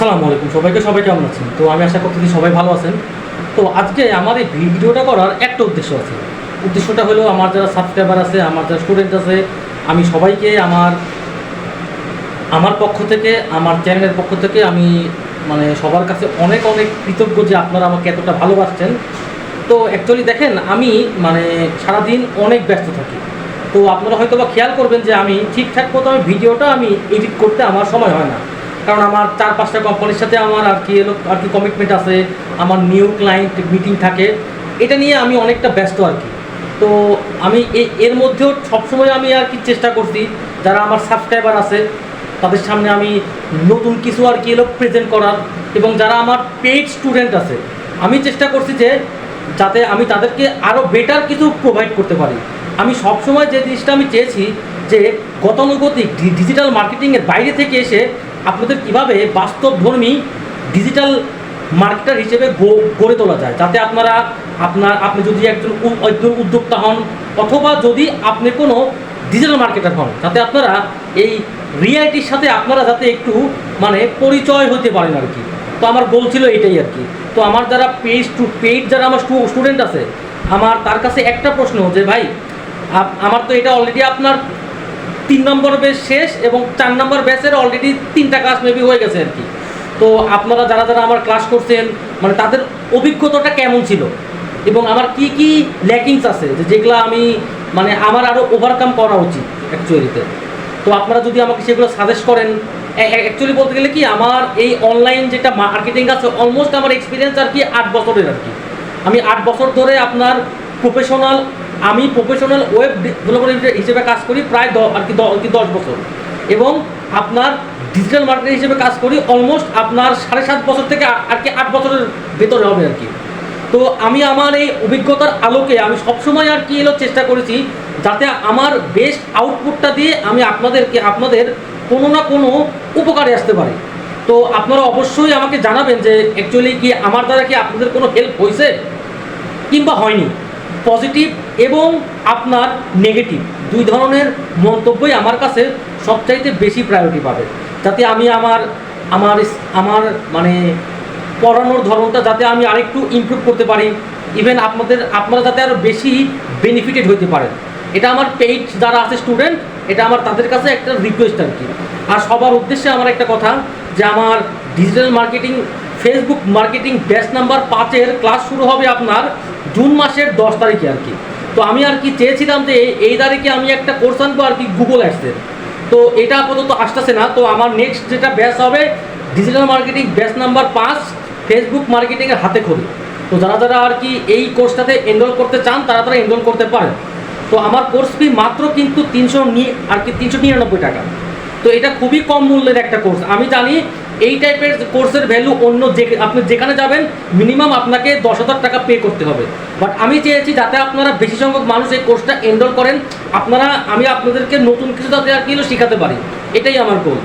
আসসালামু আলাইকুম সবাইকে, সবাই কেমন আছেন? তো আমি আশা করতেছি সবাই ভালো আছেন। তো আজকে আমার এই ভিডিওটা করার একটা উদ্দেশ্য আছে। উদ্দেশ্যটা হলো আমার যারা সাবস্ক্রাইবার আছে, আমার যারা স্টুডেন্ট আছে, আমি সবাইকে আমার আমার পক্ষ থেকে, আমার চ্যানেলের পক্ষ থেকে আমি মানে সবার কাছে অনেক অনেক কৃতজ্ঞ যে আপনারা আমাকে এতটা ভালোবাসছেন। তো অ্যাকচুয়ালি দেখেন, আমি মানে সারাদিন অনেক ব্যস্ত থাকি। তো আপনারা হয়তো বা খেয়াল করবেন যে আমি ঠিকঠাক মতো আমি ভিডিওটা আমি এডিট করতে আমার সময় হয় না। কারণ আমার চার পাঁচটা কোম্পানির সাথে আমার আর কি এলো আর কি কমিটমেন্ট আছে, আমার নিউ ক্লায়েন্ট মিটিং থাকে। এটা নিয়ে আমি অনেকটা ব্যস্ত আর কি। তো আমি এর মধ্যেও সবসময় আমি আর কি চেষ্টা করছি, যারা আমার সাবস্ক্রাইবার আছে, তাদের সামনে আমি নতুন কিছু আর কি এলো প্রেজেন্ট করার এবং যারা আমার পেইড স্টুডেন্ট আছে, আমি চেষ্টা করছি যে যাতে আমি তাদেরকে আরও বেটার কিছু প্রোভাইড করতে পারি। আমি সবসময় যে জিনিসটা আমি চেয়েছি যে গতানুগতিক ডিজিটাল মার্কেটিংয়ের বাইরে থেকে এসে আপনাদের কীভাবে বাস্তবধর্মী ডিজিটাল মার্কেটার হিসেবে গড়ে তোলা যায়? যাতে আপনারা আপনার, আপনি যদি একজন একজন উদ্যোক্তা হন, অথবা যদি আপনি কোনো ডিজিটাল মার্কেটার হন, যাতে আপনারা এই রিয়ালিটির সাথে আপনারা যাতে একটু মানে পরিচয় হতে পারেন আর কি। তো আমার গোল ছিল এটাই আর কি। তো আমার যারা পেইড টু পেইড যারা আমার স্টুডেন্ট আছে, আমার তার কাছে একটা প্রশ্ন যে, ভাই আমার তো এটা অলরেডি আপনার তিন নম্বর ব্যাচ শেষ এবং চার নম্বর ব্যাচের অলরেডি তিনটা ক্লাস মেবি হয়ে গেছে আর কি। তো আপনারা যারা যারা আমার ক্লাস করছেন মানে তাদের অভিজ্ঞতাটা কেমন ছিল? এবং আমার কি কি ল্যাকিংস আছে যেগুলো আমি মানে আমার আরও ওভারকাম করা উচিত অ্যাকচুয়ালিতে তো? আপনারা যদি আমাকে সেগুলো সাজেস্ট করেন অ্যাকচুয়ালি বলতে গেলে কি, আমার এই অনলাইন যেটা মার্কেটিং আছে অলমোস্ট আমার এক্সপিরিয়েন্স আর কি আট বছরের আর কি। আমি আট বছর ধরে আপনার প্রফেশনাল আমি প্রফেশনাল ওয়েব ডেভেলপার হিসেবে কাজ করি প্রায় দ- আর কি কি দশ বছর। এবং আপনার ডিজিটাল মার্কেটিং হিসেবে কাজ করি অলমোস্ট আপনার সাড়ে সাত বছর থেকে আর কি আট বছরের ভেতরে হবে আর কি। তো আমি আমার এই অভিজ্ঞতার আলোকে আমি সবসময় আর কি এলো চেষ্টা করেছি যাতে আমার বেস্ট আউটপুটটা দিয়ে আমি আপনাদেরকে, আপনাদের কোনো না কোনো উপকারে আসতে পারি। তো আপনারা অবশ্যই আমাকে জানাবেন যে অ্যাকচুয়ালি কি আমার দ্বারা কি আপনাদের কোনো হেল্প হয়েছে কিংবা হয়নি। পজিটিভ এবং আপনার নেগেটিভ দুই ধরনের মন্তব্যই আমার কাছে সবচাইতে বেশি প্রায়োরিটি পাবে। যাতে আমি আমার আমার আমার মানে পড়ানোর ধরনটা যাতে আমি আরেকটু ইমপ্রুভ করতে পারি। ইভেন আপনাদের, আপনারা যাতে আরও বেশি বেনিফিটেড হতে পারেন। এটা আমার পেইড যারা আছে স্টুডেন্ট এটা আমার তাদের কাছে একটা রিকোয়েস্ট আর কি। আর সবার উদ্দেশ্যে আমার একটা কথা, যে আমার digital marketing facebook marketing batch number পাঁচের ক্লাস শুরু হবে আপনার জুন মাসের দশ তারিখে আর কি। তো আমি আর কি চেয়েছিলাম যে এই- তারিখে আমি একটা কোর্স আনব আর কি গুগল অ্যাডসের তো এটা আপাতত আসতেছে না। তো আমার নেক্সট যেটা ব্যাস হবে ডিজিটাল মার্কেটিং ব্যাস নাম্বার পাঁচ ফেসবুক মার্কেটিংয়ের হাতে খড়ি। তো যারা যারা আর কি এই কোর্সটাতে এনরোল করতে চান, তারা তারা এনরোল করতে পারেন। তো আমার কোর্স ফি মাত্র কিন্তু তিনশো নি আর কি তিনশো নিরানব্বই টাকা। তো এটা খুবই কম মূল্যের একটা কোর্স আমি জানি এই টাইপের কোর্সের ভ্যালু অন্য যে, আপনি যেখানে যাবেন মিনিমাম আপনাকে দশ হাজার টাকা পে করতে হবে। বাট আমি চেয়েছি যাতে আপনারা বেশি সংখ্যক মানুষ এই কোর্সটা এনরোল করেন। আপনারা, আমি আপনাদেরকে নতুন কিছু যাতে আর কি শেখাতে পারি। এটাই আমার গোল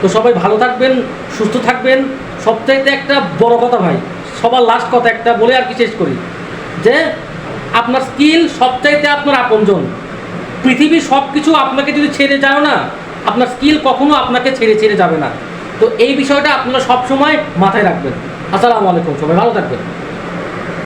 তো সবাই ভালো থাকবেন, সুস্থ থাকবেন। সবচাইতে একটা বড় কথা ভাই, সবার লাস্ট কথা একটা বলে আর কি শেষ করি। যে, আপনার স্কিল সবচাইতে আপনার আপনজন। পৃথিবীর সব কিছু আপনাকে যদি ছেড়ে যাও না আপনার স্কিল কখনো আপনাকে ছেড়ে ছেড়ে যাবে না। তো এই বিষয়টা আপনারা সবসময় মাথায় রাখবেন। আসসালামু আলাইকুম, সবাই ভালো থাকবেন।